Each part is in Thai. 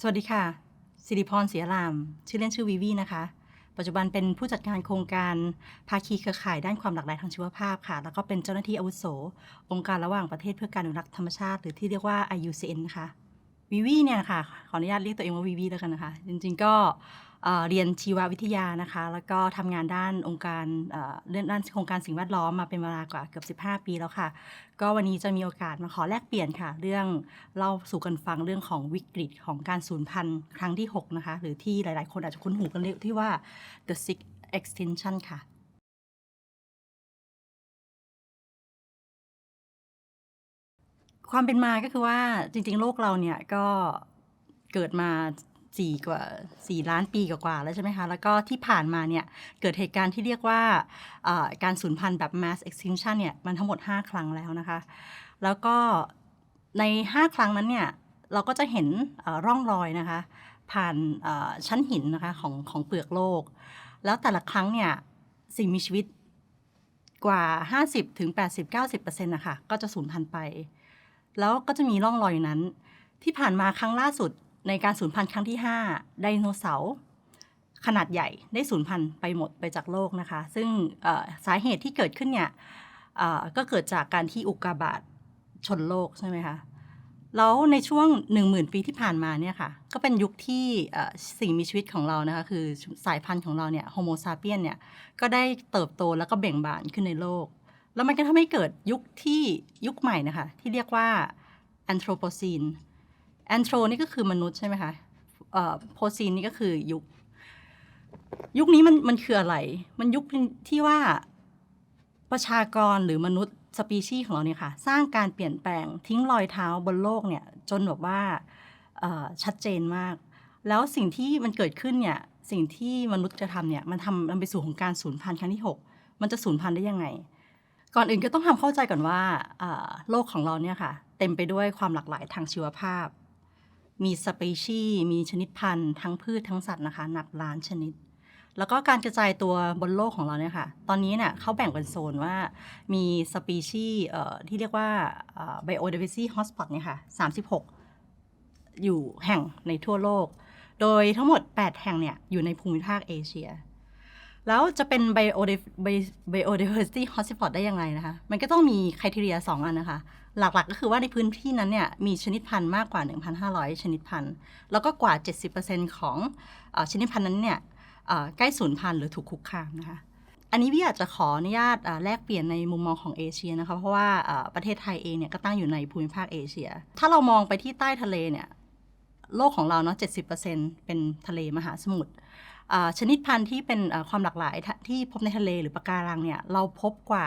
สวัสดีค่ะ สิริพรเสียราม ชื่อเล่นชื่อวีวีนะคะ ปัจจุบันเป็นผู้จัดการโครงการภาคีเครือข่ายด้านความหลากหลายทางชีวภาพค่ะ แล้วก็เป็นเจ้าหน้าที่อาวุโส องค์การระหว่างประเทศเพื่อการอนุรักษ์ธรรมชาติ หรือที่เรียกว่า IUCN นะคะ วีวีเนี่ยค่ะ ขออนุญาตเรียกตัวเองว่าวีวีแล้วกันนะคะ จริงๆก็ เรียนชีววิทยานะคะ แล้วก็ทำงานด้านองค์การเรื่องด้านโครงการสิ่งแวดล้อมมาเป็นเวลากว่าเกือบ 15 ปีแล้วค่ะ ก็วันนี้จะมีโอกาสมาขอแลกเปลี่ยนค่ะ เรื่องเล่าสู่กันฟังเรื่องของวิกฤตของการสูญพันธุ์ครั้งที่ 6 นะคะ หรือที่หลายๆ คนอาจจะคุ้นหูกันเรียกที่ว่า the sixth extinction ค่ะความเป็นมาก็คือว่าจริง ๆ โลกเราเนี่ยก็เกิดมา สี่กว่าสี่ล้านปีกว่าแล้วใช่ไหมคะ แล้วก็ที่ผ่านมาเนี่ย เกิดเหตุการณ์ที่เรียกว่าการสูญพันธุ์แบบ mass extinction เนี่ย มันทั้งหมด 5 ครั้งแล้วนะคะ แล้วก็ใน 5 ครั้งนั้นเนี่ย เราก็จะเห็นร่องรอยนะคะ ผ่านชั้นหินนะคะของของเปลือกโลก แล้วแต่ละครั้งเนี่ย สิ่งมีชีวิตกว่า 50ถึง80 90%นะคะก็จะสูญพันธุ์ไป แล้วก็จะมีร่องรอยอยู่นั้น ที่ผ่านมาครั้งล่าสุด ในการสูญพันธุ์ครั้งที่ 5 ไดโนเสาร์ขนาดใหญ่ได้สูญพันธุ์ไปหมดไปจากโลกนะคะ ซึ่งสาเหตุที่เกิดขึ้นเนี่ยก็เกิดจากการที่อุกกาบาตชนโลกใช่ไหมคะแล้วในช่วง 10,000 ปีที่ผ่านมาเนี่ยค่ะก็เป็นยุคที่สิ่งมีชีวิตของเรานะคะคือสายพันธุ์ของเราเนี่ยโฮโมซาเปียนเนี่ยก็ได้เติบโตแล้วก็เบ่งบานขึ้นในโลก แล้วมันก็ทำให้เกิดยุคที่ยุคใหม่นะคะที่เรียกว่าแอนโทรโปซีน แอนโทรนี่ก็คือมนุษย์ใช่ไหมคะโพซีนนี่ก็คือยุค ยุคนี้มันมันคืออะไร มันยุคที่ว่าประชากรหรือมนุษย์สปีชีส์ของเราเนี่ยค่ะ สร้างการเปลี่ยนแปลงทิ้งรอยเท้าบนโลกเนี่ย จนแบบว่าชัดเจนมาก แล้วสิ่งที่มันเกิดขึ้นเนี่ย สิ่งที่มนุษย์จะทำเนี่ย มันทำมันไปสู่ของการสูญพันธุ์ครั้งที่ 6 มันจะสูญพันธุ์ได้ยังไง ก่อนอื่นก็ต้องทำเข้าใจก่อนว่าอ่าโลกของเราเนี่ยค่ะ เต็มไปด้วยความหลากหลายทางชีวภาพ มีสเปชีส์มีชนิดพันธุ์ทั้งพืชทั้งสัตว์นะคะ นับล้านชนิด แล้วก็การกระจายตัวบนโลกของเราเนี่ยค่ะ ตอนนี้เนี่ยเขาแบ่งเป็นโซนว่ามีสปีชีส์ที่เรียกว่า biodiversity hotspot เนี่ยค่ะ36 อยู่แห่งในทั่วโลก โดยทั้งหมด 8 แห่งเนี่ยอยู่ในภูมิภาคเอเชียแล้วจะเป็น biodiv- bi- biodiversity hotspot ได้ยังไงนะคะ มันก็ต้องมีคุณทีเรียสองอันนะคะ หลักๆก็คือว่าในพื้นที่นั้นเนี่ยมีชนิดพันธุ์มากกว่า 1,500 ชนิดพันธุ์ แล้วก็กว่า 70%ของเอชนิดพันธุ์นั้นเนี่ยใกล้สูญพันธุ์หรือถูกคุกคามนะคะอันนี้พี่อยากจะขออนุญาตแลกเปลี่ยนในมุมมองของเอเชียนะคะเพราะว่าประเทศไทยเองเนี่ยก็ตั้งอยู่ในภูมิภาคเอเชีย ถ้าเรามองไปที่ใต้ทะเลเนี่ยโลกของเราเนาะ70%เป็นทะเลมหาสมุทรชนิดพันธุ์ที่เป็นความหลากหลายทะที่พบในทะเลหรือปะการังเนี่ยเราพบกว่า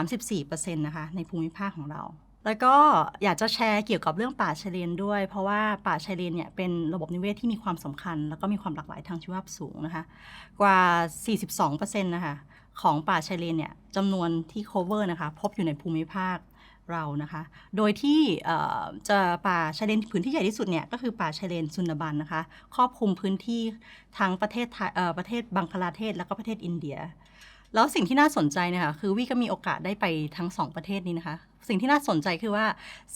34%นะคะในภูมิภาคของเรา แล้วก็อยากจะแชร์เกี่ยวกับเรื่องป่าชายเลนด้วย เพราะว่าป่าชายเลนเนี่ยเป็นระบบนิเวศที่มีความสำคัญ แล้วก็มีความหลากหลายทางชีวภาพสูงนะคะ กว่า 42%นะคะของป่าชายเลนเนี่ยจำนวนที่ cover นะคะ พบอยู่ในภูมิภาคเรานะคะ โดยที่จะป่าชายเลนพื้นที่ใหญ่ที่สุดเนี่ยก็คือป่าชายเลนซุนดาบันนะคะ ครอบคลุมพื้นที่ทั้งประเทศไทยประเทศบังคลาเทศ แล้วก็ประเทศอินเดีย แล้วสิ่งที่น่าสนใจเนะคะคือวิก็มีโอกาสได้ไปทั้งสองประเทศนี้นะคะ สิ่งที่น่าสนใจคือว่า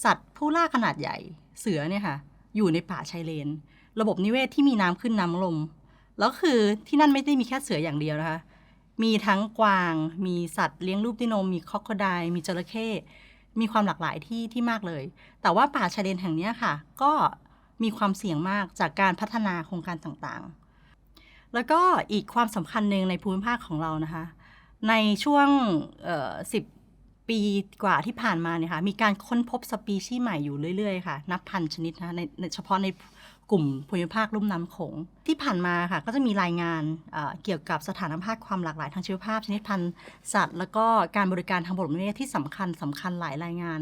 สัตว์ผู้ล่าขนาดใหญ่เสือเนี่ยค่ะ อยู่ในป่าชายเลน ระบบนิเวศที่มีน้ำขึ้นน้ำลงแล้วคือที่นั่นไม่ได้มีแค่เสืออย่างเดียวนะคะ มีทั้งกวาง มีสัตว์เลี้ยงลูกด้วยนมมีคอกโคไดมีจระเข้มีความหลากหลายที่ที่มากเลย แต่ว่าป่าชายเลนแห่งนี้ค่ะ ก็มีความเสี่ยงมากจากการพัฒนาโครงการต่างๆ แล้วก็อีกความสำคัญหนึ่งในภูมิภาคของเรานะคะ ในช่วงสิบ ปีกว่าที่ผ่านมาเนี่ยค่ะมีการค้นพบสปีชีส์ใหม่อยู่เรื่อยๆค่ะนับพันชนิดนะในเฉพาะในกลุ่มภูมิภาคลุ่มน้ำโขงที่ผ่านมาค่ะก็จะมีรายงานเอ่อเกี่ยวกับสถานภาพความหลากหลายทางชีวภาพ ชนิดพันธุ์สัตว์ แล้วก็การบริการทางระบบนิเวศที่สำคัญสำคัญหลายรายงาน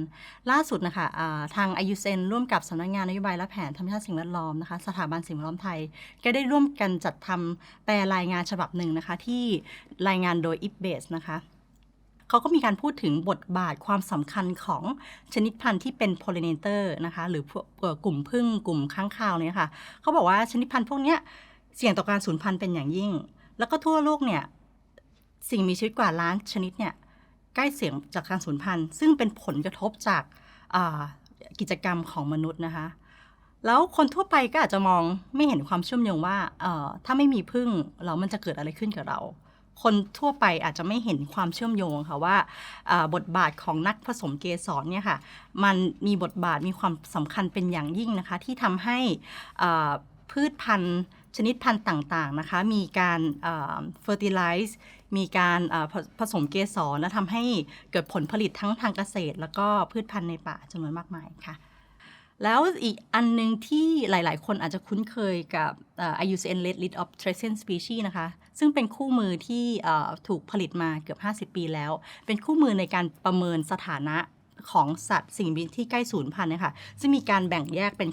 ล่าสุดนะคะอ่าทาง IUCN ร่วมกับสำนักงานนโยบายและแผนธรรมชาติสิ่งแวดล้อมนะคะสถาบันสิ่งแวดล้อมไทย ก็ได้ร่วมกันจัดทำแปลรายงานฉบับหนึ่งนะคะที่รายงานโดย IPBES นะคะ เขาก็มีการพูดถึงบทบาทความสำคัญของชนิดพันธุ์ที่เป็น pollinator นะคะหรือกลุ่มพึ่งกลุ่มค้างคาวเนี่ยค่ะเขาบอกว่าชนิดพันธุ์พวกนี้เสี่ยงต่อการสูญพันธุ์เป็นอย่างยิ่ง แล้วก็ทั่วโลกเนี่ยสิ่งมีชีวิตกว่าล้านชนิดเนี่ยใกล้เสี่ยงจากการสูญพันธุ์ ซึ่งเป็นผลกระทบจากกิจกรรมของมนุษย์นะคะ แล้วคนทั่วไปก็อาจจะมองไม่เห็นความเชื่อมโยงว่าถ้าไม่มีพึ่งแล้วมันจะเกิดอะไรขึ้นกับเรา คนทั่วไปอาจจะไม่เห็นความเชื่อมโยงค่ะว่าบทบาทของนักผสมเกสรเนี่ยค่ะมันมีบทบาทมีความสำคัญเป็นอย่างยิ่งนะคะ ที่ทำให้พืชพันธุ์ชนิดพันธุ์ต่างๆนะคะ มีการเอ่อ fertilize มีการผผสมเกสรและทำให้เกิดผลผลิตทั้งทางเกษตร แล้วก็พืชพันธุ์ในป่าจำนวนมากมายค่ะ แล้วอีกอันหนึงที่หลาย ๆ คนอาจจะคุ้นเคยกับ IUCN Red List of Threatened Species นะคะ ซึ่งเป็นคู่มือที่ถูกผลิตมาเกือบ 50 ปีแล้ว เป็นคู่มือในการประเมินสถานะ ของสัตว์สิ่งมีชีวิตที่ใกล้สูญพันธุ์นะคะซึ่งมีการแบ่งแยกเป็น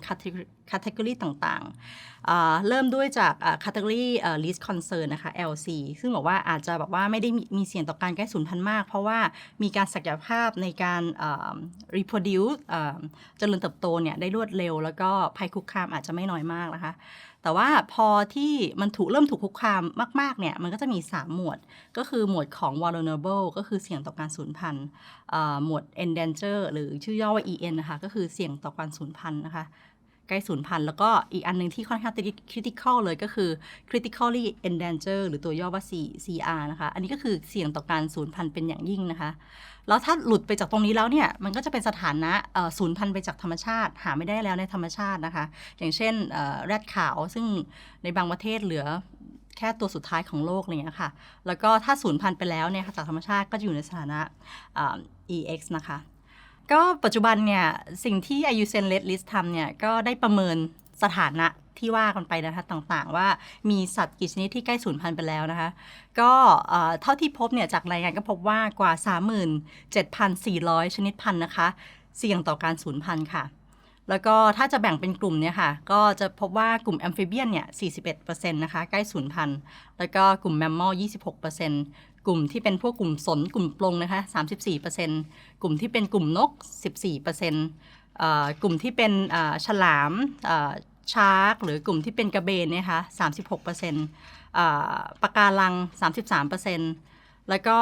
category ต่างๆอ่าเริ่มด้วยจากอ่า category เอ่อ least concern นะคะ LC ซึ่งบอกว่าอาจจะแบบว่าไม่ได้มีเสี่ยงต่อการใกล้สูญพันธุ์มาก เพราะว่ามีการศักยภาพในการ reproduce เจริญเติบโตเนี่ยได้รวดเร็ว แล้วก็ภัยคุกคามอาจจะไม่น้อยมากนะคะ แต่ว่าพอที่มันถูกเริ่มถูกคุกคามมาก ๆ เนี่ย มันก็จะมี 3 หมวด ก็คือหมวดของ vulnerable ก็คือเสี่ยงต่อการสูญพันธุ์หมวด endanger หรือชื่อย่อว่า EN นะคะ ก็คือเสี่ยงต่อการสูญพันธุ์นะคะ ใกล้สูญพันธุ์แล้วก็อีกอันหนึงที่ค่อนข้าง critical เลยก็คือ critically endangered หรือตัวย่อว่า C CR นะคะ อันนี้ก็คือเสี่ยงต่อการสูญพันธุ์เป็นอย่างยิ่งนะคะ แล้วถ้าหลุดไปจากตรงนี้แล้วเนี่ย มันก็จะเป็นสถานะเอ่อสูญพันธุ์ไปจากธรรมชาติ หาไม่ได้แล้วในธรรมชาตินะคะ อย่างเช่นแรดขาวซึ่งในบางประเทศเหลือแค่ตัวสุดท้ายของโลกอะไรอย่างเงี้ยค่ะ แล้วก็ถ้าสูญพันธุ์ไปแล้วเนี่ยจากธรรมชาติก็จะอยู่ในสถานะ EX นะคะ ก็ปัจจุบันเนี่ย สิ่งที่ IUCN Red List ทำเนี่ย ก็ได้ประเมินสถานะที่ว่ากันไปนะคะต่างๆ ว่ามีสัตว์กี่ชนิดที่ใกล้สูญพันธุ์ไปแล้วนะคะ ก็เท่าที่พบเนี่ยจากรายงานก็พบว่ากว่า 37,400 ชนิดพันธุ์นะคะ เสี่ยงต่อการสูญพันธุ์ค่ะ แล้วก็ถ้าจะแบ่งเป็นกลุ่มเนี่ยค่ะ ก็จะพบว่ากลุ่มแอมฟิเบียนเนี่ย 41%นะคะ ใกล้สูญพันธุ์ แล้วก็กลุ่มแมมมอล 26% ลุ่มที่เป็นพวกกลุ่มสนกลุ่มปลงนะคะ34%กลุ่มที่เป็นกลุ่มนก 14%เอ่อกลุ่มที่เป็นฉลามชาร์กหรือกลุ่มที่เป็นกระเบนเนี่ยค่ะ36%อ่าปะการัง 33%แล้วก็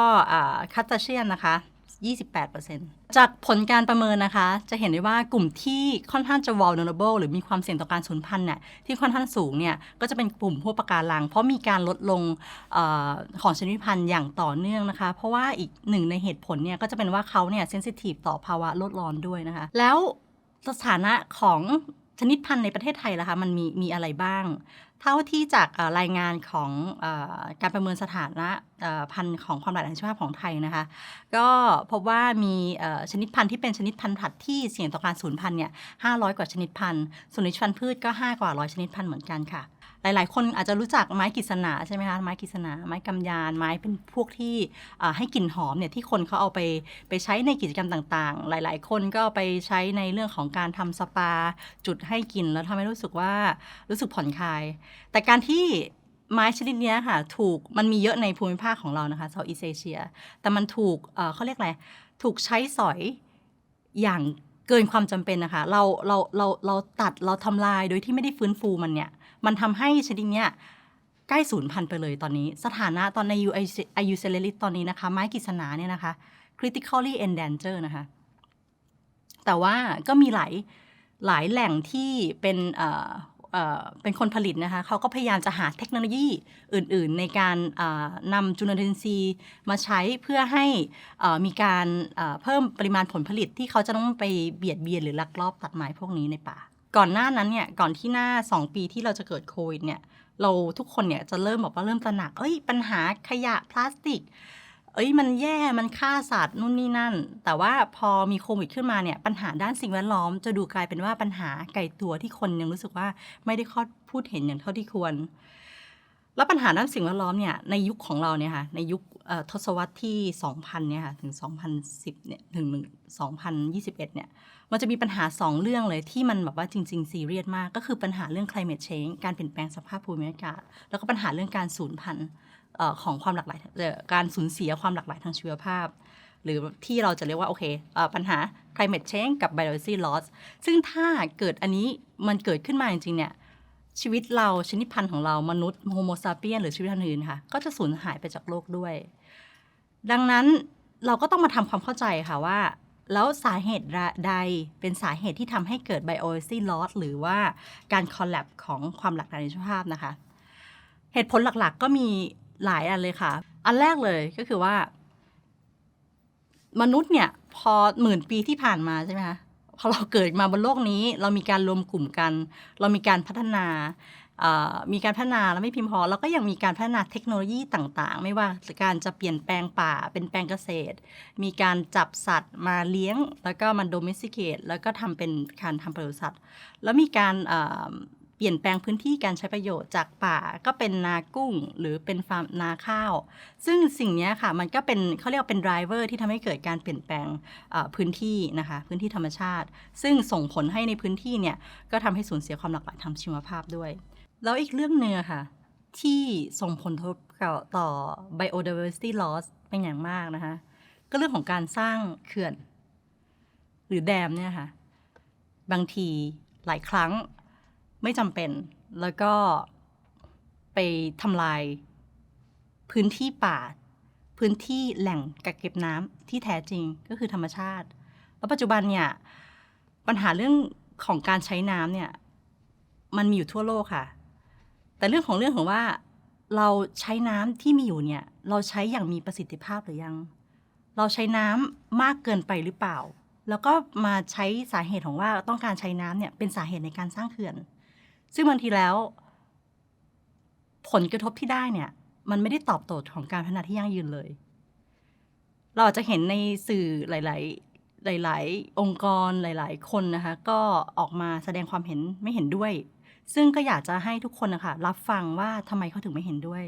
คัตตเชียนนะคะ 28%จากผลการประเมินนะคะ จะเห็นได้ว่ากลุ่มที่ค่อนข้างจะ vulnerable หรือมีความเสี่ยงต่อการสูญพันธุ์เนี่ยที่ค่อนข้างสูงเนี่ยก็จะเป็นกลุ่มพวกปะการัง เพราะมีการลดลงออของชนิดพันธุ์อย่างต่อเนื่องนะคะ เพราะว่าอีกหนึ่งในเหตุผลเนี่ยก็จะเป็นว่าเขาเนี่ยเซนซิทีฟต่อภาวะโลกร้อนด้วยนะคะ แล้วสถานะของชนิดพันธุ์ในประเทศไทยล่ะคะมันมีมีอะไรบ้าง เท่าที่จากรายงานของอการประเมินสถานะพันธุ์ของความหลากหลายทางชีวภาพของไทยนะคะ ก็พบว่ามีชนิดพันธุ์ที่เป็นชนิดพันธุ์ผัดที่เสี่ยงต่อการสูญพันธุ์เนี่ย500กว่าชนิดพันธุ์ส่วนในชนิดพันธุ์พืชก็ 5 กว่าร้อยชนิดพันธุ์เหมือนกันค่ะ หลาย ๆ คนอาจจะรู้จักไม้กฤษณาใช่ไหมคะไม้กฤษณาไม้กำยานไม้เป็นพวกที่ให้กลิ่นหอมเนี่ยที่คนเขาเอาไปไปใช้ในกิจกรรมต่างๆ หลาย ๆ คนก็เอาไปใช้ในเรื่องของการทำสปา จุดให้กลิ่นแล้วทำให้รู้สึกว่ารู้สึกผ่อนคลาย แต่การที่ไม้ชนิดนี้ค่ะถูกมันมีเยอะในภูมิภาคของเรานะคะเซาท์อีสเอเชีย แต่มันถูกเขาเรียกอะไรถูกใช้สอยอย่างเกินความจำเป็นนะคะ เราเราเราเราตัดเราทำลายโดยที่ไม่ได้ฟื้นฟูมันเนี่ย มันทำให้ชนิดเนี้ยใกล้สูญพันไปเลยตอนนี้ สถานะตอนใน IU c e l l u l i t ตอนนี้นะคะ ไม้กฤษณาเนี่ยนะคะ critically endangered นะคะ แต่ว่าก็มีหลายหลายแหล่งที่เป็นเอ่อเอ่อเป็นคนผลิตนะคะเขาก็พยายามจะหาเทคโนโลยีอื่นๆ ในการเอ่อนำจุลินทรีย์มาใช้เพื่อให้เอ่อมีการเอ่อเพิ่มปริมาณผลผลิตที่เขาจะต้องไปเบียดเบียนหรือลักลอบตัดไม้พวกนี้ในป่า ก่อนหน้านั้นเนี่ยก่อนที่หน้า 2 ปีที่เราจะเกิดโควิดเนี่ยเราทุกคนเนี่ยจะเริ่มบอกว่าเริ่มตระหนักเอ้ยปัญหาขยะพลาสติก เอ้ยมันแย่มันฆ่าสัตว์นู่นนี่นั่น แต่ว่าพอมีโควิดขึ้นมาเนี่ยปัญหาด้านสิ่งแวดล้อม จะดูกลายเป็นว่าปัญหาไกลตัวที่คนยังรู้สึกว่าไม่ได้ข้อพูดเห็นอย่างเท่าที่ควร แล้วปัญหาด้านสิ่งแวดล้อมเนี่ยในยุคของเราเนี่ยค่ะในยุคทศวรรษที่ 2000เนี่ยค่ะถึง 2010เนี่ยถึง2021เนี่ย มันจะมีปัญหา 2 เรื่องเลยที่มันแบบว่าจริงๆซีเรียสมาก ก็คือปัญหาเรื่อง climate change การเปลี่ยนแปลงสภาพภูมิอากาศ แล้วก็ปัญหาเรื่องการสูญพันธุ์ของความหลากหลายการสูญเสียความหลากหลายทางชีวภาพ หรือที่เราจะเรียกว่า โอเคปัญหา climate change กับ biodiversity loss ซึ่งถ้าเกิดอันนี้มันเกิดขึ้นมาจริงๆเนี่ยชีวิตเราชนิดพันธุ์ของเรามนุษย์โฮโมซาเปียนหรือชีวิตอื่นๆค่ะก็จะสูญหายไปจากโลกด้วย ดังนั้นเราก็ต้องมาทำความเข้าใจค่ะว่า แล้วสาเหตุใดเป็นสาเหตุที่ทำให้เกิด biodiversity loss หรือว่าการ collapse ของความหลากหลายในชีวภาพนะคะ เหตุผลหลักๆก็มีหลายอันเลยค่ะ อันแรกเลยก็คือว่า มนุษย์เนี่ยพอหมื่นปีที่ผ่านมาใช่ไหมคะพอเราเกิดมาบนโลกนี้ เรามีการรวมกลุ่มกัน เรามีการพัฒนา มีการพัฒนาแล้วไม่เพียงพอ แล้วก็ยังมีการพัฒนาเทคโนโลยีต่างๆ ไม่ว่าการจะเปลี่ยนแปลงป่าเป็นแปลงเกษตร มีการจับสัตว์มาเลี้ยง แล้วก็มันโดมิสิเคตแล้วก็ทำเป็นการทำประโยชน์สัตว์ แล้วมีการเปลี่ยนแปลงพื้นที่การใช้ประโยชน์จากป่าก็เป็นนากุ้งหรือเป็นฟาร์มนาข้าว ซึ่งสิ่งนี้ค่ะมันก็เป็นเขาเรียกว่าเป็นไดรเวอร์ที่ทำให้เกิดการเปลี่ยนแปลงพื้นที่นะคะพื้นที่ธรรมชาติ ซึ่งส่งผลให้ในพื้นที่เนี่ยก็ทำให้สูญเสียความหลากหลายทางชีวภาพด้วย แล้วอีกเรื่องหนึ่งอะค่ะ ที่ส่งผลกระทบต่อ biodiversity loss เป็นอย่างมากนะคะ ก็เรื่องของการสร้างเขื่อน หรือแดมเนี่ยค่ะ บางทีหลายครั้งไม่จำเป็น แล้วก็ไปทำลาย พื้นที่ป่า พื้นที่แหล่งกักเก็บน้ำที่แท้จริงก็คือธรรมชาติ แล้วปัจจุบันเนี่ย ปัญหาเรื่องของการใช้น้ำเนี่ย มันมีอยู่ทั่วโลกค่ะ แต่เรื่องของเรื่องของว่าเราใช้น้ำที่มีอยู่เนี่ย เราใช้อย่างมีประสิทธิภาพหรือยัง เราใช้น้ำมากเกินไปหรือเปล่า แล้วก็มาใช้สาเหตุของว่าต้องการใช้น้ำเนี่ยเป็นสาเหตุในการสร้างเขื่อน ซึ่งบางทีแล้ว ผลกระทบที่ได้เนี่ย มันไม่ได้ตอบโจทย์ของการพัฒนาที่ยั่งยืนเลย เราอาจจะเห็นในสื่อหลาย ๆ หลาย ๆ องค์กรหลาย ๆ คนนะคะ ก็ออกมาแสดงความเห็นไม่เห็นด้วย ซึ่งก็อยากจะให้ทุกคนนะคะรับฟังว่าทำไมเขาถึงไม่เห็นด้วย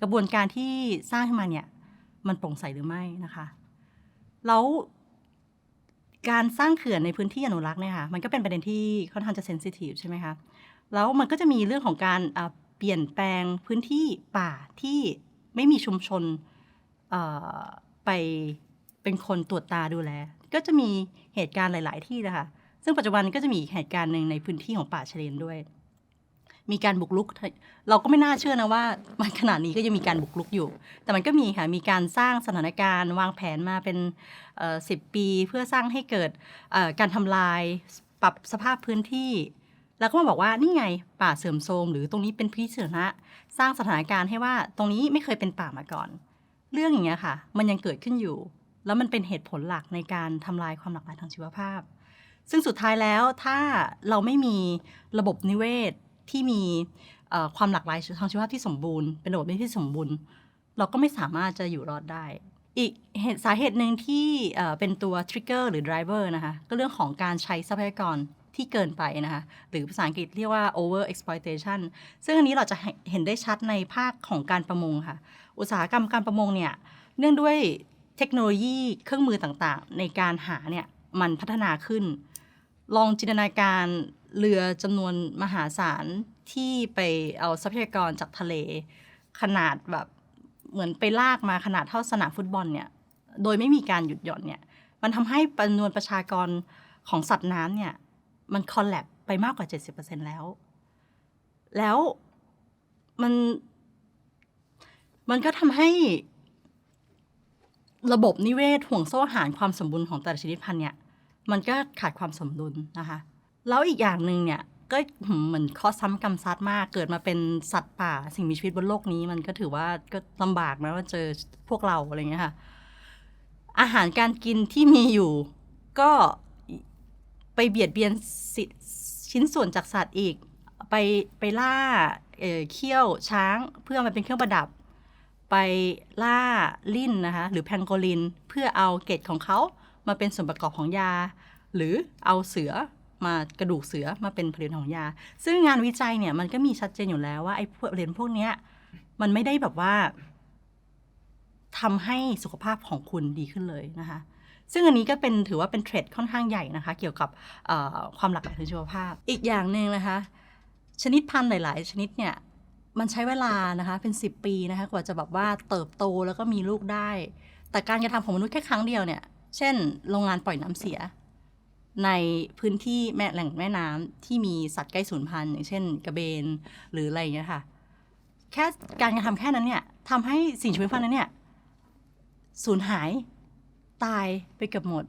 กระบวนการที่สร้างขึ้นมาเนี่ยมันโปร่งใสหรือไม่นะคะแล้วการสร้างเขื่อนในพื้นที่อนุรักษ์เนี่ยค่ะมันก็เป็นประเด็นที่ค่อนข้างจะเซนซิทีฟใช่ไหมคะแล้วมันก็จะมีเรื่องของการเปลี่ยนแปลงพื้นที่ป่าที่ไม่มีชุมชนไปเป็นคนตรวจตาดูแล ก็จะมีเหตุการณ์หลาย ๆ ที่นะคะซึ่งปัจจุบันก็จะมีเหตุการณ์หนึ่งในพื้นที่ของป่าชะเลนด้วย มีการบุกรุก เราก็ไม่น่าเชื่อนะว่า มันขนาดนี้ก็ยังมีการบุกรุกอยู่ แต่มันก็มีค่ะมีการสร้างสถานการณ์ วางแผนมาเป็นสิบปี เพื่อสร้างให้เกิดการทำลายปรับสภาพพื้นที่ แล้วก็มาบอกว่านี่ไงป่าเสื่อมโทรมหรือตรงนี้เป็นพื้นที่สาธารณะสร้างสถานการณ์ให้ว่าตรงนี้ไม่เคยเป็นป่ามาก่อน เรื่องอย่างเงี้ยค่ะ มันยังเกิดขึ้นอยู่ แล้วมันเป็นเหตุผลหลักในการทำลายความหลากหลายทางชีวภาพซึ่งสุดท้ายแล้วถ้าเราไม่มีระบบนิเวศ ที่มีความหลากหลายทางชีวภาพที่สมบูรณ์เป็นระบบนิเวศที่สมบูรณ์ เราก็ไม่สามารถจะอยู่รอดได้ อีกเหตุสาเหตุหนึ่งที่เป็นตัว trigger หรือ driver นะคะก็เรื่องของการใช้ทรัพยากรที่เกินไปนะคะหรือภาษาอังกฤษเรียกว่า over exploitation ซึ่งอันนี้เราจะเห็นได้ชัดในภาคของการประมงค่ะ อุตสาหกรรมการประมงเนี่ยเนื่องด้วยเทคโนโลยีเครื่องมือต่างๆ ในการหาเนี่ยมันพัฒนาขึ้น ลองจินตนาการ เรือจำนวนมหาศาลที่ไปเอาทรัพยากรจากทะเล ขนาดแบบเหมือนไปลากมาขนาดเท่าสนามฟุตบอลเนี่ย โดยไม่มีการหยุดหย่อนเนี่ย มันทำให้จำนวนประชากรของสัตว์น้ำเนี่ย มันคอลแลบไปมากกว่า 70%แล้ว แล้วมันมันก็ทำให้ระบบนิเวศห่วงโซ่อาหารความสมบูรณ์ของแต่ละชนิดพันธุ์เนี่ย มันก็ขาดความสมดุลนะคะ แล้วอีกอย่างหนึ่งเนี่ยก็เหมือนข้อซ้ำกรรมซัดมาก เกิดมาเป็นสัตว์ป่าสิ่งมีชีวิตบนโลกนี้ มันก็ถือว่าก็ลำบากนะว่าเจอพวกเราอะไรเงี้ยค่ะ อาหารการกินที่มีอยู่ ก็ไปเบียดเบียนสิชิ้นส่วนจากสัตว์อีก ไปไปล่าเอ่อเขี้ยวช้างเพื่อมาเป็นเครื่องประดับ ไปล่าลิ้นนะคะ หรือแพงโกลินเพื่อเอาเกล็ดของเขามาเป็นส่วนประกอบของยา หรือเอาเสือ มากระดูกเสือมาเป็นผลิตภัณฑ์ของยา ซึ่งงานวิจัยเนี่ยมันก็มีชัดเจนอยู่แล้วว่าไอ้พวกเหรียญพวกเนี้ยมันไม่ได้แบบว่าทำให้สุขภาพของคุณดีขึ้นเลยนะคะ ซึ่งอันนี้ก็เป็นถือว่าเป็นเทรดค่อนข้างใหญ่นะคะ เกี่ยวกับความหลากหลายทางชีวภาพ อีกอย่างหนึ่งนะคะ ชนิดพันธุ์หลาย ๆ ชนิดเนี่ยมันใช้เวลานะคะเป็น 10 ปีนะคะกว่าจะแบบว่าเติบโตแล้วก็มีลูกได้ แต่การกระทำของมนุษย์แค่ครั้งเดียวเนี่ย เช่น โรงงานปล่อยน้ำเสีย ในพื้นที่แม่แหล่งแม่น้ำที่มีสัตว์ใกล้สูญพันธุ์อย่างเช่น กระเบนหรืออะไรอย่างเงี้ยค่ะ แค่การกระทำแค่นั้นเนี่ยทำให้สิ่งชีวิตพันธุ์นั้นเนี่ยสูญหายตายไปเกือบหมด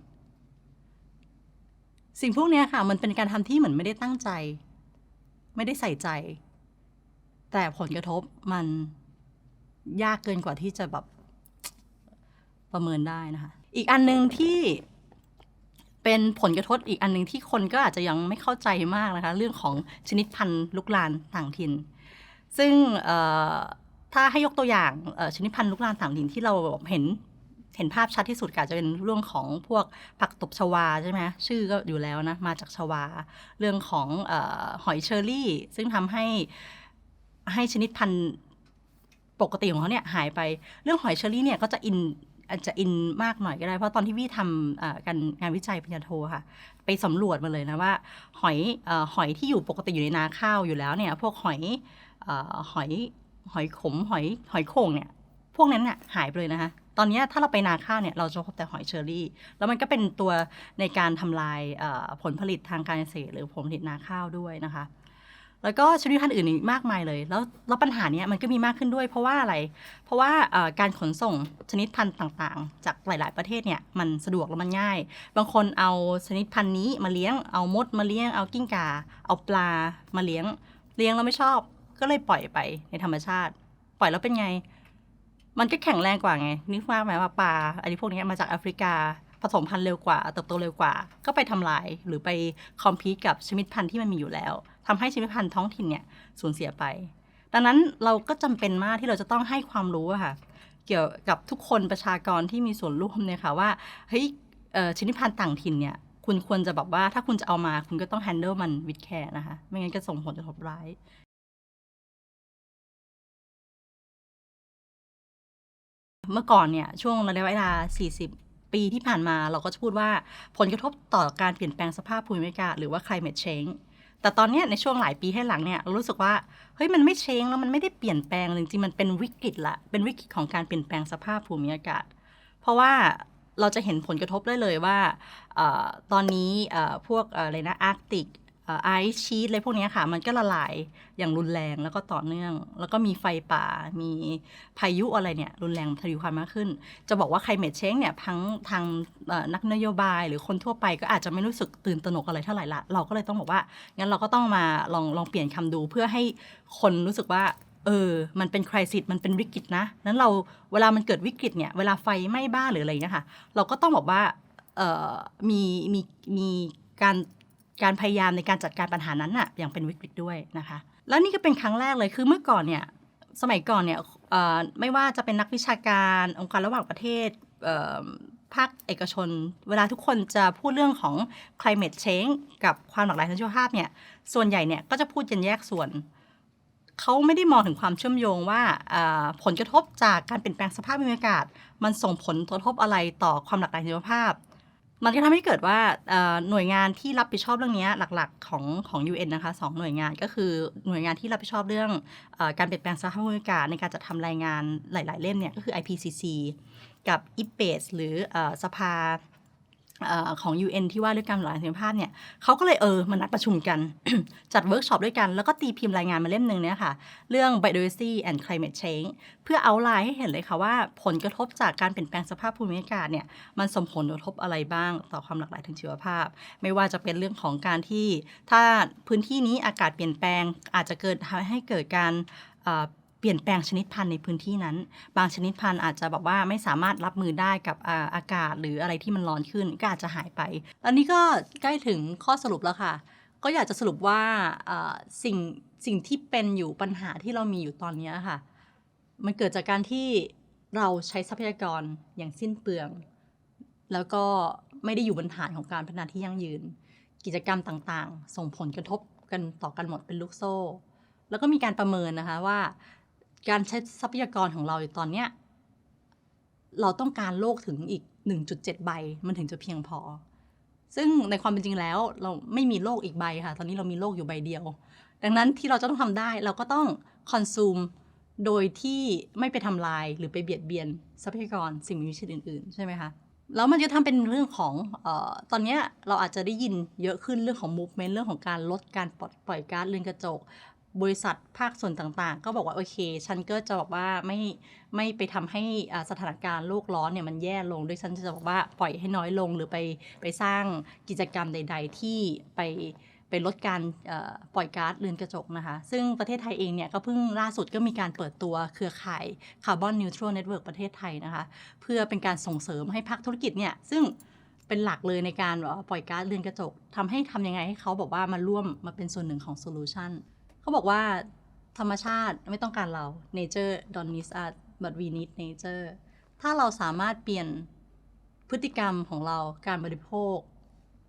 สิ่งพวกนี้ค่ะ มันเป็นการทำที่เหมือนไม่ได้ตั้งใจ ไม่ได้ใส่ใจ แต่ผลกระทบมันยากเกินกว่าที่จะแบบประเมินได้นะคะ อีกอันหนึ่งที่ เป็นผลกระทบอีกอันหนึ่งที่คนก็อาจจะยังไม่เข้าใจมากนะคะ เรื่องของชนิดพันธุ์ลุกลานต่างถิ่น ซึ่งถ้าให้ยกตัวอย่างชนิดพันธุ์ลุกลานต่างถิ่นที่เราเห็นเห็นภาพชัดที่สุดก็จะเป็นเรื่องของพวกผักตบชวาใช่ไหมชื่อก็อยู่แล้วนะมาจากชวา เรื่องของออหอยเชอรี่ ซึ่งทำให้ให้ชนิดพันธุ์ปกติของเขาเนี่ยหายไปเรื่องหอยเชอรี่เนี่ยก็จะอิน อาจจะอินมากหน่อยก็ได้ เพราะตอนที่วี่ทำการงานวิจัยปริญญาโทค่ะ ไปสำรวจมาเลยนะว่า หอยอหอยที่อยู่ปกติอยู่ในนาข้าวอยู่แล้วเนี่ย พวกหอยอหอยหอยขมหอยหอยโข่งเนี่ย พวกนั้นเนี่ยหายไปเลยนะคะตอนนี้ถ้าเราไปนาข้าวเนี่ยเราจะพบแต่หอยเชอรี่ แล้วมันก็เป็นตัวในการทำลายผลผลิตทางการเกษตรหรือผลผลิตนาข้าวด้วยนะคะ แล้วก็ชนิดพันธุ์อื่นอีกมากมายเลย แล้วแล้วปัญหาเนี้ยมันก็มีมากขึ้นด้วย เพราะว่าอะไร เพราะว่าการขนส่งชนิดพันธุ์ต่างๆ จากหลาย ๆประเทศเนี่ยมันสะดวกและมันง่าย บางคนเอาชนิดพันธุ์นี้มาเลี้ยงเอามดมาเลี้ยงเอากิ้งก่าเอาปลามาเลี้ยงเลี้ยงแล้วไม่ชอบ ก็เลยปล่อยไปในธรรมชาติ ปล่อยแล้วเป็นไง มันก็แข็งแรงกว่าไงนึกว่าไหมว่าปลาอันนี้พวกนี้มาจากแอฟริกา ผสมพันธุ์เร็วกว่าเติบโตเร็วกว่า ก็ไปทำลายหรือไปคอมพีตกับชนิดพันธุ์ที่มันมีอยู่แล้วทำให้ชนิดพันธุ์ท้องถิ่นเนี่ยสูญเสียไป ดังนั้นเราก็จำเป็นมากที่เราจะต้องให้ความรู้ค่ะเกี่ยวกับทุกคนประชากรที่มีส่วนร่วมเนี่ยค่ะว่าเฮ้ยชนิดพันธุ์ต่างถิ่นเนี่ยคุณควรจะแบบว่าถ้าคุณจะเอามาคุณก็ต้อง handle มัน with care นะคะ ไม่งั้นก็ส่งผลกระทบร้ายเมื่อก่อนเนี่ยช่วงระยะเวลา 40 ปีที่ผ่านมาเราก็จะพูดว่าผลกระทบต่อการเปลี่ยนแปลงสภาพภูมิอากาศหรือว่า climate change แต่ตอนนี้ในช่วงหลายปีให้หลังเนี่ยเรารู้สึกว่าเฮ้ยมันไม่เชงแล้วมันไม่ได้เปลี่ยนแปลงจริงๆมันเป็นวิกฤตละเป็นวิกฤตของการเปลี่ยนแปลงสภาพภูมิอากาศ เพราะว่าเราจะเห็นผลกระทบได้เลยว่าอตอนนี้พวกอะไรนะอาร์กติก ไอซ์ชีสอะไรพวกนี้ค่ะ มันก็ละลายอย่างรุนแรงแล้วก็ต่อเนื่อง แล้วก็มีไฟป่า มีพายุอะไรเนี่ย รุนแรงทวีความมากขึ้น จะบอกว่า climate change เนี่ยทั้งทางนักนโยบาย หรือคนทั่วไปก็อาจจะไม่รู้สึกตื่นตระหนกอะไรเท่าไหร่ละ เราก็เลยต้องบอกว่า งั้นเราก็ต้องมาลองลองเปลี่ยนคำดูเพื่อให้คนรู้สึกว่าเออ มันเป็นคริสิสมันเป็นวิกฤตนะ นั้นเราเวลามันเกิดวิกฤตเนี่ย เวลาไฟไหม้บ้านหรืออะไรเงี้ยค่ะเราก็ต้องบอกว่า เออมี มี มีการ การพยายามในการจัดการปัญหานั้นน่ะอย่างเป็นวิกฤตด้วยนะคะ แล้วนี่ก็เป็นครั้งแรกเลยคือเมื่อก่อนเนี่ยสมัยก่อนเนี่ยไม่ว่าจะเป็นนักวิชาการองค์การระหว่างประเทศเภาคเอกชน เวลาทุกคนจะพูดเรื่องของ climate change กับความหลากหลายทางชีวภาพเนี่ยส่วนใหญ่เนี่ยก็จะพูดกันแยกส่วน เขาไม่ได้มองถึงความเชื่อมโยงว่าอ่าผลกระทบจากการเปลี่ยนแปลงสภาพภูมิอากาศ มันส่งผลกระทบอะไรต่อความหลากหลายทางชีวภาพ มันก็ทำให้เกิดว่าหน่วยงานที่รับผิดชอบเรื่องนี้หลักๆของของ UN นะคะสองหน่วยงานก็คือหน่วยงานที่รับผิดชอบเรื่องอการเปลี่ยนแปลงสภาพภูมิอากาศในการจัดทำรายงานหลาย ๆ เล่มเนี่ยก็คือ IPCC กับ IPBES หรืออสภา ของ UN ที่ว่าเรื่องการหลายทางชีวภาพเนี่ยเขาก็เลยเออมานัดประชุมกัน จัดเวิร์กช็อปด้วยกัน แล้วก็ตีพิมพ์รายงานมาเล่มหนึ่งเนี่ยค่ะ เรื่อง biodiversity and climate change เพื่อเอาลน์ให้เห็นเลยค่ะว่า ผลกระทบจากการเปลี่ยนแปลงสภาพภูมิอากาศเนี่ยมันส่งผลกระทบอะไรบ้างต่อความหลากหลายทางชีวภาพ ไม่ว่าจะเป็นเรื่องของการที่ ถ้าพื้นที่นี้อากาศเปลี่ยนแปลงอาจจะเกิดทำให้เกิดการ เปลี่ยนแปลงชนิดพันธุ์ในพื้นที่นั้น บางชนิดพันธุ์อาจจะแบบว่าไม่สามารถรับมือได้กับอากาศหรืออะไรที่มันร้อนขึ้นก็อาจจะหายไปแล้วนี้ก็ใกล้ถึงข้อสรุปแล้วค่ะ ก็อยากจะสรุปว่าสิ่งสิ่งที่เป็นอยู่ปัญหาที่เรามีอยู่ตอนนี้ค่ะ มันเกิดจากการที่เราใช้ทรัพยากรอย่างสิ้นเปลือง แล้วก็ไม่ได้อยู่บนฐานของการพัฒนาที่ยั่งยืน กิจกรรมต่างๆ ส่งผลกระทบกันต่อกันหมดเป็นลูกโซ่ แล้วก็มีการประเมินนะคะว่า การใช้ทรัพยากรของเราอยู่ตอนเนี้ยเราต้องการโลกถึงอีก 1.7 ใบ มันถึงจะเพียงพอ ซึ่งในความเป็นจริงแล้ว เราไม่มีโลกอีกใบค่ะ ตอนนี้เรามีโลกอยู่ใบเดียว ดังนั้นที่เราจะต้องทำได้ เราก็ต้องคอนซูมโดยที่ไม่ไปทำลายหรือไปเบียดเบียนทรัพยากรสิ่งมีชีวิตอื่นๆ ใช่ไหมคะแล้วมันจะทำเป็นเรื่องของออตอนนี้เราอาจจะได้ยินเยอะขึ้นเรื่องของ movement เรื่องของการลดการปล่อยก๊าซเรือนกระจก บริษัทภาคส่วนต่างๆ ก็บอกว่าโอเค ฉันก็จะบอกว่าไม่ไม่ไปทำให้สถานการณ์โลกร้อนเนี่ยมันแย่ลงด้วยฉันจะบอกว่าปล่อยให้น้อยลงหรือไปไปสร้างกิจกรรมใด ๆ ที่ไปไปลดการปล่อยก๊าซเรือนกระจกนะคะ ซึ่งประเทศไทยเองเนี่ยก็เพิ่งล่าสุดก็มีการเปิดตัวเครือข่ายคาร์บอนนิวทรัลเน็ตเวิร์กประเทศไทยนะคะ เพื่อเป็นการส่งเสริมให้ภาคธุรกิจเนี่ยซึ่งเป็นหลักเลยในการปล่อยก๊าซเรือนกระจกทำให้ทำยังไงให้เขาบอกว่ามาร่วมมาเป็นส่วนหนึ่งของโซลูชัน เขาบอกว่าธรรมชาติไม่ต้องการเรา nature don't need us but we need nature ถ้าเราสามารถเปลี่ยนพฤติกรรมของเราการบริโภค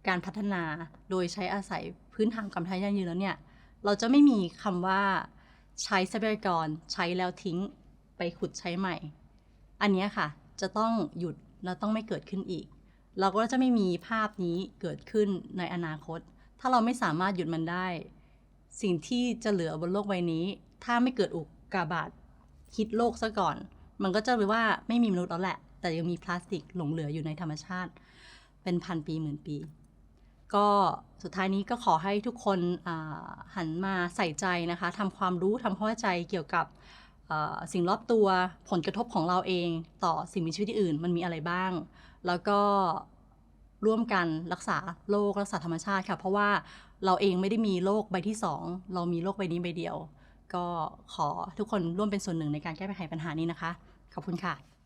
การพัฒนาโดยใช้อาศัยพื้นทางการพัฒนายั่งยืนแล้วเนี่ย เราจะไม่มีคำว่าใช้ทรัพยากรใช้แล้วทิ้งไปขุดใช้ใหม่ อันนี้ค่ะ จะต้องหยุดและต้องไม่เกิดขึ้นอีก เราก็จะไม่มีภาพนี้เกิดขึ้นในอนาคต ถ้าเราไม่สามารถหยุดมันได้ สิ่งที่จะเหลือบนโลกใบนี้ ถ้าไม่เกิดอุกกาบาตฮิตโลกซะก่อน มันก็จะเป็นว่าไม่มีมนุษย์แล้วแหละ แต่ยังมีพลาสติกหลงเหลืออยู่ในธรรมชาติ เป็นพันปีหมื่นปี ก็สุดท้ายนี้ก็ขอให้ทุกคนหันมาใส่ใจนะคะทำความรู้ทำความเข้าใจเกี่ยวกับสิ่งรอบตัวผลกระทบของเราเอง ต่อสิ่งมีชีวิตอื่น มันมีอะไรบ้าง แล้วก็ ร่วมกันรักษาโลกรักษาธรรมชาติค่ะ เพราะว่าเราเองไม่ได้มีโลกใบที่สองเรามีโลกใบนี้ใบเดียว ก็ขอทุกคนร่วมเป็นส่วนหนึ่งในการแก้ไขปัญหานี้นะคะ ขอบคุณค่ะ